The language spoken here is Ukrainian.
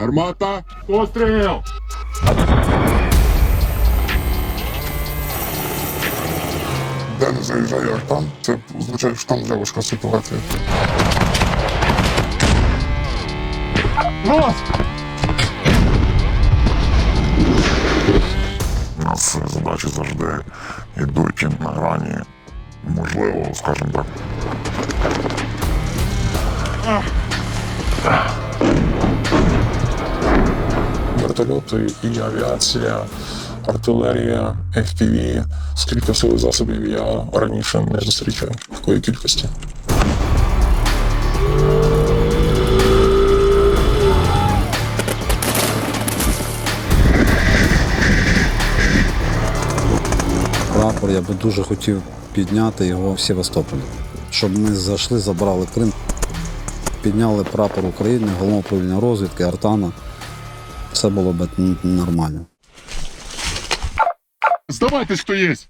Гармата! Постріл! Де не заїжджає Артан, це означає, що там вже важка ситуація. У нас задачі завжди йдуть на грані, можливо, скажімо так, Вертольоти і авіація, артилерія, FPV, скільки сили засобів я раніше не зустрічав такої кількості. Прапор я би дуже хотів підняти його в Севастополі. Щоб ми зайшли, забрали Крим, підняли прапор України, головного управління розвідки, Артана. Все було б нормально. Здавайтесь, хто єсть!